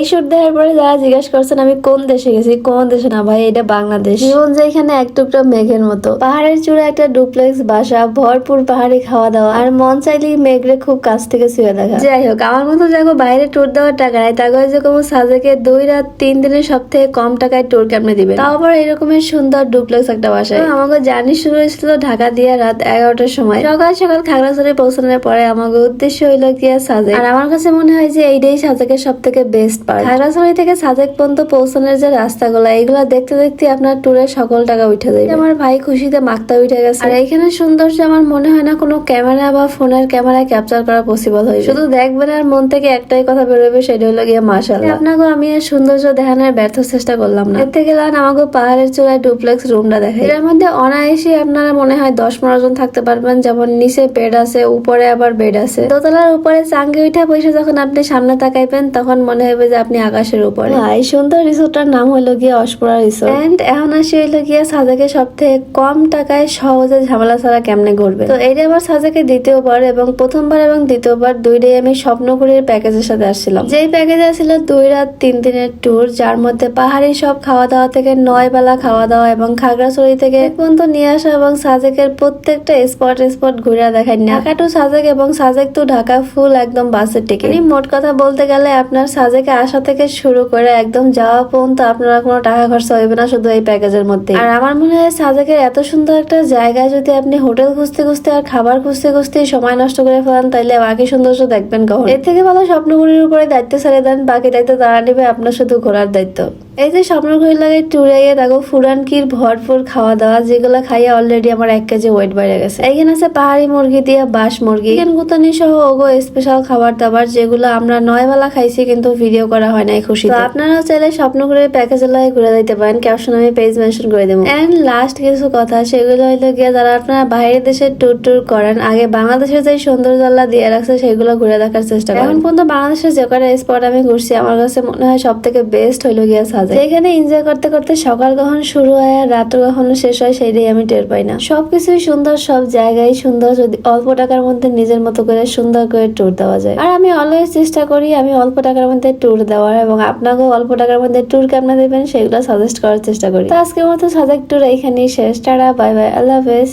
এই শুট দেখার পরে যারা জিজ্ঞাসা করছেন আমি কোন দেশে গেছি? কোন দেশে না ভাই এটা বাংলাদেশ। জীবন যে এখানে এক টুকরো মেঘের মতো। পাহাড়ের চূড়ে একটা ডুপ্লেক্স বাসা ভরপুর পাহাড়ি খাওয়া দাওয়া আর মন চাইলেই মেঘরে খুব কাছ থেকে শুয়ে দেখা। যাই হোক আমার মতো দেখো বাইরে ট্যুর দেওয়ার টাকা নাই তাকে যে কোনো সাজেকে দুই রাত তিন দিনের সব থেকে কম টাকায় ট্যুর কেমনে দিবে? তাও আবার এরকমের সুন্দর ডুপ্লেক্স একটা বাসায়। তো আমাকে জার্নি শুরু হয়েছিল ঢাকা দিয়ে রাত এগারোটার সময়। সকাল সকাল খাগড়াছড়ি পৌঁছানোর পরে আমাকে উদ্দেশ্য হইল গিয়া সাজেক। আর আমার কাছে মনে হয় যে এইটাই সাজেকের সব থেকে বেস্ট খাগড়াছড়ি থেকে সাজেক পর্যন্ত পৌঁছানোর যে রাস্তাগুলো এগুলো দেখতে দেখতে আপনার ট্যুরের সকল টাকা উঠে যাবে। আমার ভাই খুশিতে মাক্তা উঠে গেছে। আর সৌন্দর্য আমার মনে হয় না কোনো ক্যামেরা বা ফোনের ক্যামেরায় ক্যাপচার করা পসিবল হয় শুধু দেখবেন আর মন থেকে একটাই কথা বেরোবে সেটা হলো গিয়ে মাসাল আপনাকে আমি আর সৌন্দর্য দেখানোর ব্যর্থ চেষ্টা করলাম না। এর থেকে লান আমাকে পাহাড়ের চূড়ায় ডুপ্লেক্স রুমটা দেখে এর মধ্যে অনায়াসে আপনারা মনে হয় দশ পনেরো জন থাকতে পারবেন যেমন নিচে বেড আছে উপরে আবার বেড আছে। দোতলার উপরে চাঙ্গে উঠে বসে যখন আপনি সামনে তাকাইবেন তখন মনে হবে যে আপনি আকাশের উপরে। এই সুন্দর রিসোর্টটার নাম হলো গিয়ে অস্পরা রিসোর্ট। এন্ড এখন আসি হইল গিয়ে সাজাকে সব থেকে কম টাকায় সহজে ঝামেলা ছাড়া কেমনে ঘুরবে। তো এইটা আমার সাজাকে দ্বিতীয়বার এবং প্রথমবার এবং দ্বিতীয়বার দুই দুইটাই আমি স্বপ্নপুরীর প্যাকেজের সাথে আসছিলাম। যেই প্যাকেজে ছিল দুই রাত তিন দিনের ট্যুর যার মধ্যে পাহাড়ি সব খাওয়া দাওয়া থেকে নয় বেলা খাওয়া দাওয়া এবং খাগড়াছড়ি থেকে পর্যন্ত নিয়ে আসা এবং সাজেকের প্রত্যেকটা স্পট স্পট ঘুরে দেখায়। ঢাকা টু সাজেক এবং সাজেক টু ঢাকা ফুল একদম বাসের টিকিট মানে মোট কথা বলতে গেলে আপনার সাজেকে আসা থেকে শুরু করে একদম যাওয়া পর্যন্ত আপনারা কোনো টাকা খরচা হইবে না শুধু এই প্যাকেজের মধ্যে আর আমার মনে হয় সাজেকের এত সুন্দর একটা জায়গায় যদি আপনি হোটেল খুঁজতে খুঁজতে আর খাবার খুঁজতে খুঁজতে সময় নষ্ট করে ফেলান তাহলে বাকি সৌন্দর্য দেখবেন কখন? এর থেকে ভালো স্বপ্নগুলির উপরে দায়িত্ব ছেড়ে দেন, বাকি দায়িত্ব তারা নেবে আপনার শুধু ঘোরার দায়িত্ব। এই যে স্বপ্নগুলি লাগে ট্যুরে গিয়ে দেখো ফুরানকির ভরপুর খাওয়া দাওয়া যেগুলো খাইয়ে অলরেডি আমার এক কেজি ওয়েট বেড়ে গেছে। এইখানে আছে পাহাড়ি মুরগি দিয়ে বাস মুরগি। চিকেন গুতানি সহ ওগো স্পেশাল খাবার দাবার যেগুলো আমরা নয় বেলা খাইছি কিন্তু ভিডিও করা হয় নাই খুশি আপনারাও চাইলে স্বপ্নগুলির প্যাকেজ লাগে ঘুরে দিতে পারেন। ক্যাপশন আমি পেজ মেনশন করে দেবো। এন্ড লাস্ট কিছু কথা সেগুলো হইল গিয়ে যারা আপনারা বাইরের দেশে ট্যুর ট্যুর করেন আগে বাংলাদেশের যে সৌন্দর্য দিয়ে রাখছে সেগুলো ঘুরে দেখার চেষ্টা করেন। এখন পর্যন্ত বাংলাদেশের যে কটা স্পট আমি ঘুরছি আমার কাছে মনে হয় সব থেকে বেস্ট হইল গিয়া সাজে এখানে এনজয় করতে করতে সকাল কখন শুরু হয় আর রাত কখনো শেষ হয়, সেইটাই আমি টের পাই না। সবকিছুই সুন্দর, সব জায়গায় সুন্দর, যদি অল্প টাকার মধ্যে নিজের মতো করে সুন্দর করে ট্যুর দেওয়া যায়। আর আমি অলওয়েজ চেষ্টা করি আমি অল্প টাকার মধ্যে ট্যুর দেওয়ার এবং আপনাকেও অল্প টাকার মধ্যে ট্যুর কেমন দেবেন সেগুলো সাজেস্ট করার চেষ্টা করি। তো আজকের মতো সাজেক ট্যুর এইখানেই শেষ। টাটা বাই বাই আল্লাহ হাফেজ